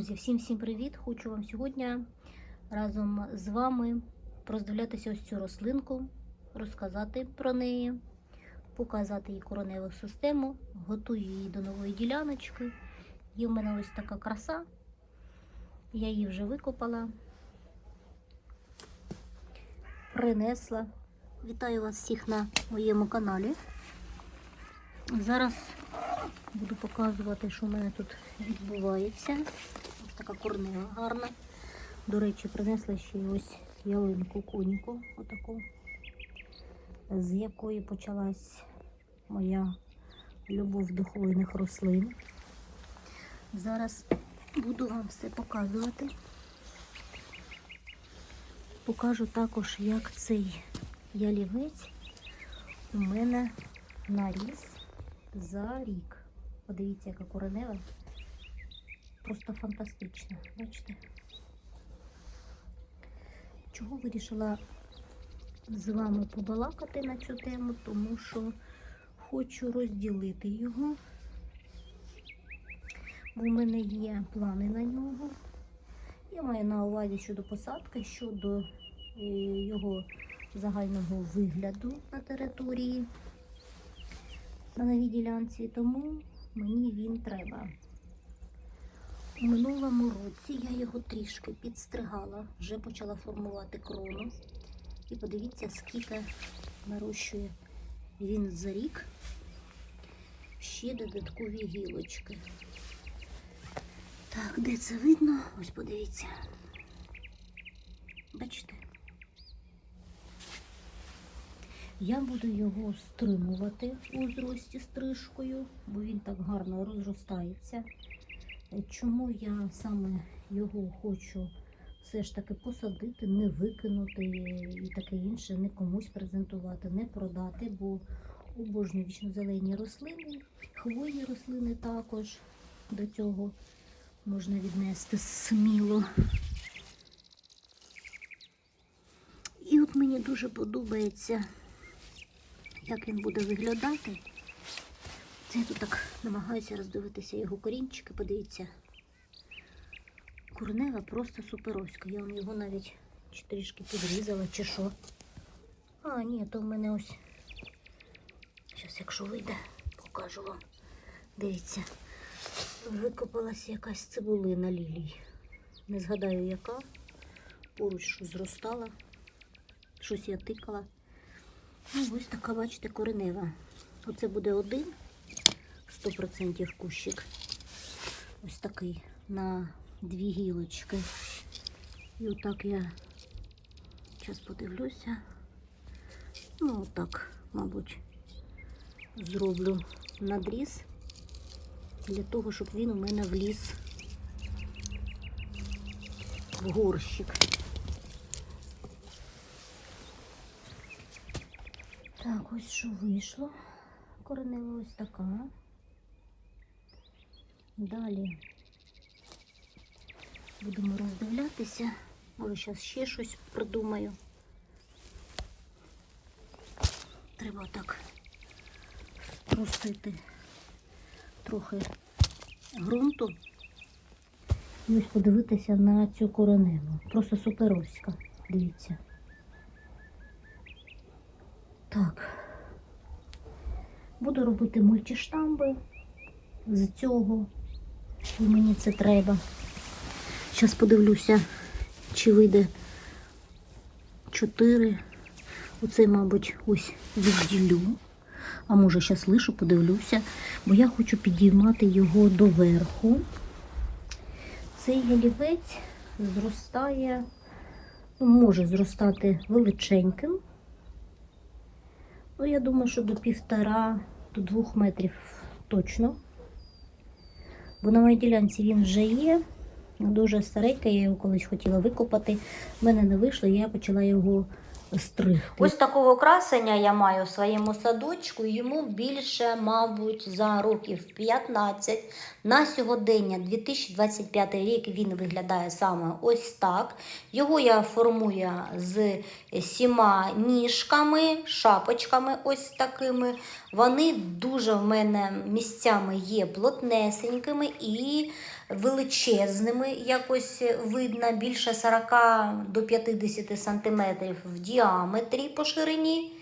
Друзі, всім всім привіт! Хочу вам сьогодні разом з вами роздивлятися ось цю рослинку, розказати про неї, показати її короневу систему, готую її до нової діляночки. Є в мене ось така краса. Я її вже викопала, принесла. Вітаю вас всіх на моєму каналі. Зараз буду показувати, що в мене тут відбувається. Така корнева гарна. До речі, принесла ще ось ялинку коніку, отаку, з якої почалась моя любов до хвойних рослин. Зараз буду вам все показувати. Покажу також, як цей ялівець у мене наріс за рік. Подивіться, яка коренева. Просто фантастична. Бачите? Чого вирішила з вами побалакати на цю тему? Тому що хочу розділити його. Бо в мене є плани на нього. Я маю на увазі щодо посадки, щодо е, його загального вигляду на території на новій ділянці, тому мені він треба. У минулому році я його трішки підстригала, вже почала формувати крону. І подивіться, скільки нарощує він за рік. Ще додаткові гілочки. Так, де це видно? Ось подивіться. Бачите? Я буду його стримувати у зрості стрижкою, бо він так гарно розростається. Чому я саме його хочу все ж таки посадити, не викинути і таке інше, не комусь презентувати, не продати, бо обожнюю вічнозелені рослини, хвойні рослини також до цього можна віднести сміло. І от мені дуже подобається як він буде виглядати. Це я тут так намагаюся роздивитися його корінчики, подивіться. Корнева просто суперовська. Я вам його навіть чи трішки підрізала, чи що. А, ні, то в мене ось. Зараз, якщо вийде, покажу вам. Дивіться, викопалася якась цибулина лілій. Не згадаю, яка. Поруч щось зростала. Щось я тикала. Ну, ось така, бачите, коренева. Оце буде один 100% кущик. Ось такий на дві гілочки. І отак я зараз подивлюся. Ну, отак, мабуть, зроблю надріз для того, щоб він у мене вліз в горщик. Так, ось що вийшло. Коренева ось така. Далі будемо роздивлятися. Може, зараз ще щось придумаю. Треба так струсити трохи ґрунту. І ось подивитися на цю кореневу. Просто суперовська. Дивіться. Так. Буду робити мультиштамби з цього. І мені це треба. Зараз подивлюся, чи вийде 4. Оцей, мабуть, ось відділю. А може, зараз лишу, подивлюся, бо я хочу підіймати його доверху. Цей ялівець зростає, ну, може зростати величеньким. Ну, я думаю, що до півтора, до двох метрів точно. Бо на моїй ділянці він вже є. Дуже старенький, я його колись хотіла викопати. В мене не вийшло, я почала його стригти. Ось такого красення я маю в своєму садочку. Йому більше, мабуть, за років 15. На сьогодення, 2025 рік, він виглядає саме ось так. Його я формую з сіма ніжками, шапочками ось такими. Вони дуже в мене місцями є плотнесенькими і величезними, якось видно, більше 40 до 50 сантиметрів в діаметрі по ширині.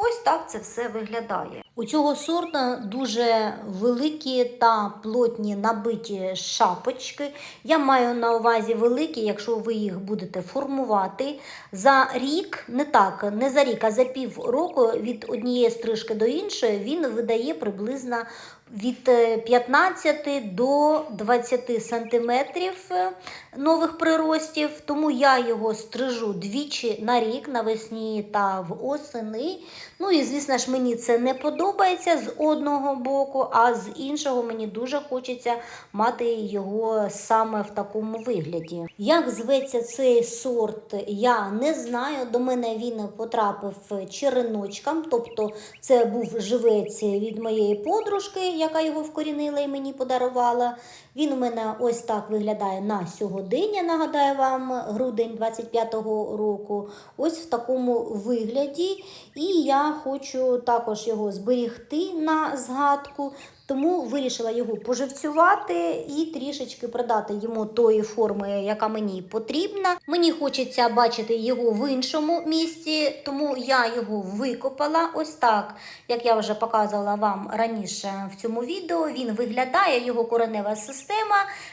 Ось так це все виглядає. У цього сорта дуже великі та плотні набиті шапочки. Я маю на увазі великі, якщо ви їх будете формувати. За рік, не так, не за рік, а за пів року від однієї стрижки до іншої він видає приблизно від е, 15 до 20 сантиметрів е, нових приростів. Тому я його стрижу двічі на рік навесні та в осени. Ну і звісно ж, мені це не подобається з одного боку, а з іншого мені дуже хочеться мати його саме в такому вигляді. Як зветься цей сорт, я не знаю. До мене він потрапив череночком, тобто це був живець від моєї подружки, яка його вкорінила і мені подарувала. Він у мене ось так виглядає на сьогодення. Нагадаю вам, грудень 25-го року. Ось в такому вигляді. І я хочу також його зберігти на згадку. Тому вирішила його поживцювати і трішечки продати йому тої форми, яка мені потрібна. Мені хочеться бачити його в іншому місці, тому я його викопала. Ось так, як я вже показувала вам раніше в цьому відео. Він виглядає, його коренева система.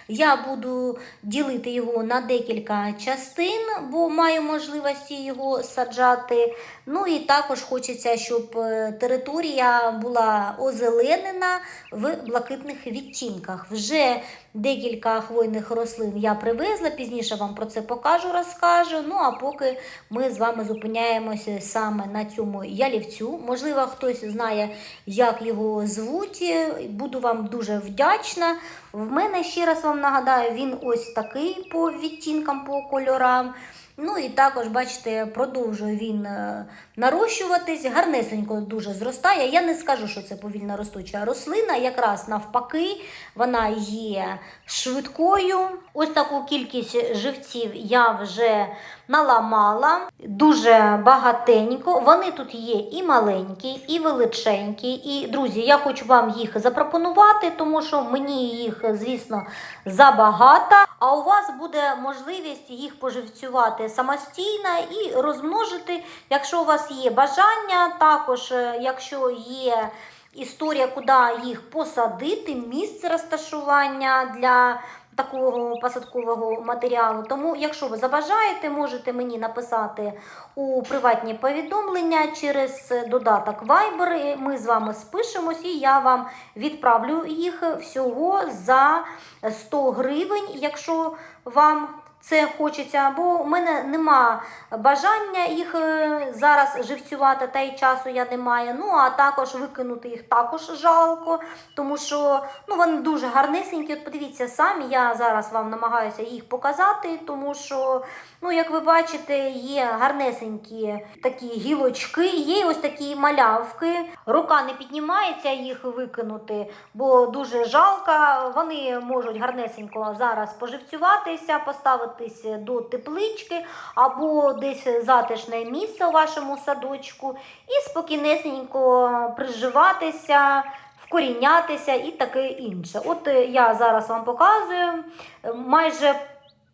Я буду ділити його на декілька частин, бо маю можливості його саджати. Ну і також хочеться, щоб е, територія була озеленена в блакитних відтінках. Вже декілька хвойних рослин я привезла, пізніше вам про це покажу, розкажу. Ну а поки ми з вами зупиняємося саме на цьому ялівцю. Можливо, хтось знає, як його звуть. Буду вам дуже вдячна. В мене ще раз вам нагадаю, він ось такий по відтінкам, по кольорам. Ну і також, бачите, продовжує він е, нарощуватись, гарнесенько дуже зростає. Я не скажу, що це повільно ростуча рослина, якраз навпаки, вона є швидкою. Ось таку кількість живців я вже наламала, дуже багатенько. Вони тут є і маленькі, і величенькі. І, друзі, я хочу вам їх запропонувати, тому що мені їх, звісно, забагато. А у вас буде можливість їх поживцювати самостійно і розмножити, якщо у вас є бажання, також е, якщо є історія, куди їх посадити, місце розташування для такого посадкового матеріалу. Тому, якщо ви забажаєте, можете мені написати у приватні повідомлення через додаток Viber. Ми з вами спишемось і я вам відправлю їх всього за 100 гривень, якщо вам це хочеться, бо в мене нема бажання їх е, зараз живцювати, та й часу я не маю. Ну а також викинути їх також жалко, тому що ну, вони дуже гарнисенькі. От подивіться самі, я зараз вам намагаюся їх показати, тому що, ну, як ви бачите, є гарнесенькі такі гілочки, є ось такі малявки. Рука не піднімається їх викинути, бо дуже жалко. Вони можуть гарнесенько зараз поживцюватися, поставитись до теплички або десь затишне місце у вашому садочку і спокійнесенько приживатися. Вкорінятися і таке інше. От е, я зараз вам показую майже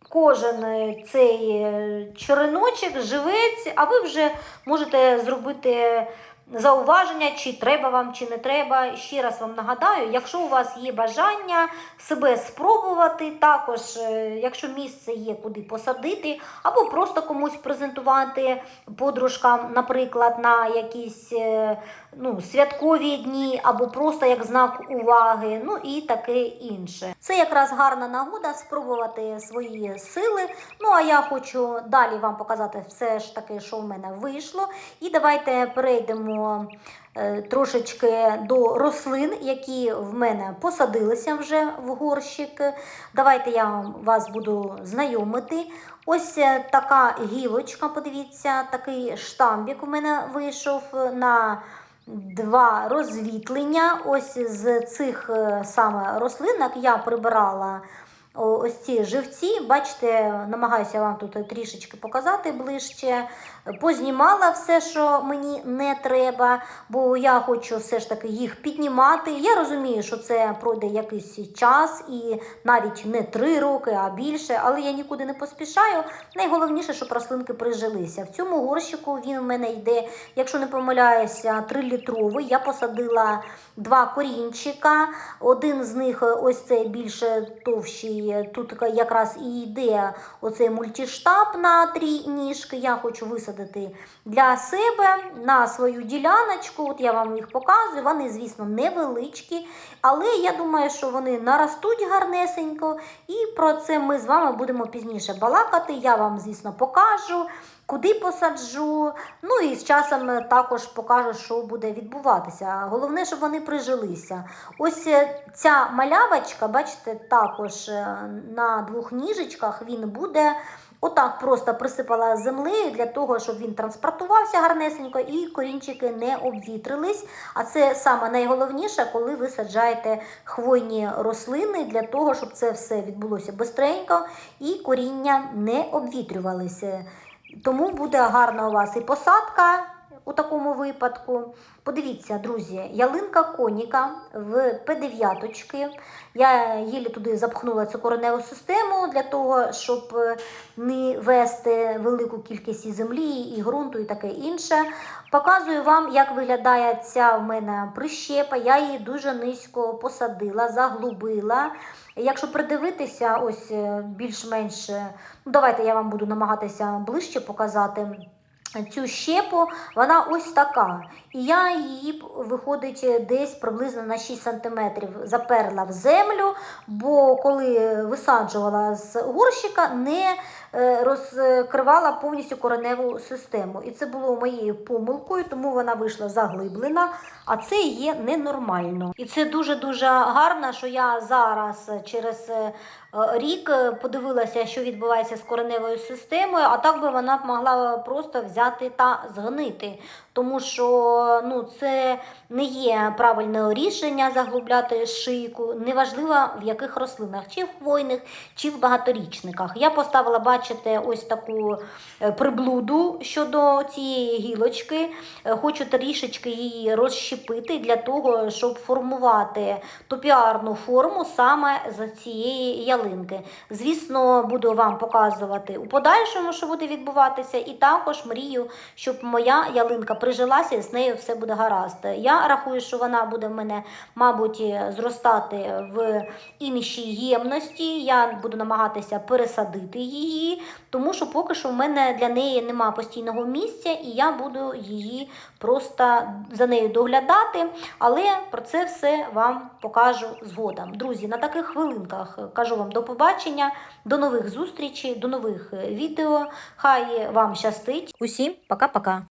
кожен е, цей е, череночок, живець, а ви вже можете зробити зауваження, чи треба вам, чи не треба. Ще раз вам нагадаю, якщо у вас є бажання себе спробувати, також, е, якщо місце є куди посадити, або просто комусь презентувати подружкам, наприклад, на якісь е, ну, святкові дні, або просто як знак уваги, ну і таке інше. Це якраз гарна нагода спробувати свої сили. Ну а я хочу далі вам показати все ж таки, що в мене вийшло. І давайте перейдемо е, трошечки до рослин, які в мене посадилися вже в горщик. Давайте я вас буду знайомити. Ось е, така гілочка, подивіться, такий штамбік у мене вийшов на два розвітлення. Ось з цих е, саме рослинок я прибирала ось ці живці. Бачите, намагаюся вам тут трішечки показати ближче. Познімала все, що мені не треба, бо я хочу все ж таки їх піднімати. Я розумію, що це пройде якийсь час і навіть не три роки, а більше, але я нікуди не поспішаю. Найголовніше, щоб рослинки прижилися. В цьому горщику він в мене йде, якщо не помиляюся, 3-літровий. Я посадила два корінчика. Один з них, ось цей більш товщий, тут якраз і йде оцей мультиштаб на три ніжки. Я хочу висадити для себе на свою діляночку. От я вам їх показую. Вони, звісно, невеличкі, але я думаю, що вони наростуть гарнесенько. І про це ми з вами будемо пізніше балакати. Я вам, звісно, покажу. Куди посаджу, ну і з часом також покажу, що буде відбуватися. Головне, щоб вони прижилися. Ось е, ця малявочка, бачите, також е, на двох ніжечках він буде. Отак просто присипала землею для того, щоб він транспортувався гарнесенько і корінчики не обвітрились. А це саме найголовніше, коли ви саджаєте хвойні рослини, для того, щоб це все відбулося бистренько і коріння не обвітрювалися. Тому буде гарна у вас і посадка у такому випадку. Подивіться, друзі, ялинка коніка в П9. Я їлі туди запхнула цю кореневу систему для того, щоб е, не вести велику кількість і землі, і ґрунту, і таке інше. Показую вам, як виглядає ця в мене прищепа. Я її дуже низько посадила, заглубила. Якщо придивитися, ось е, більш-менш, е, ну давайте я вам буду намагатися ближче показати. Цю щепу, вона ось така. І я її, виходить, десь приблизно на 6 см заперла в землю, бо коли висаджувала з горщика, не е, розкривала повністю кореневу систему. І це було моєю помилкою, тому вона вийшла заглиблена, а це є ненормально. І це дуже-дуже гарно, що я зараз через е, рік е, подивилася, що відбувається з кореневою системою, а так би вона могла просто взяти та згнити. Тому що ну, це не є правильне рішення заглубляти шийку, неважливо в яких рослинах, чи в хвойних, чи в багаторічниках. Я поставила, бачите, ось таку е, приблуду щодо цієї гілочки. Е, Хочу трішечки її розщепити для того, щоб формувати топіарну форму саме з цієї ялинки. Звісно, буду вам показувати у подальшому, що буде відбуватися, і також мрію, щоб моя ялинка прижилася з нею все буде гаразд. Я рахую, що вона буде в мене, мабуть, зростати в іншій ємності. Я буду намагатися пересадити її, тому що поки що в мене для неї немає постійного місця, і я буду її просто за нею доглядати. Але про це все вам покажу згодом. Друзі, на таких хвилинках кажу вам до побачення, до нових зустрічей, до нових е, відео. Хай вам щастить. Усім пока-пока.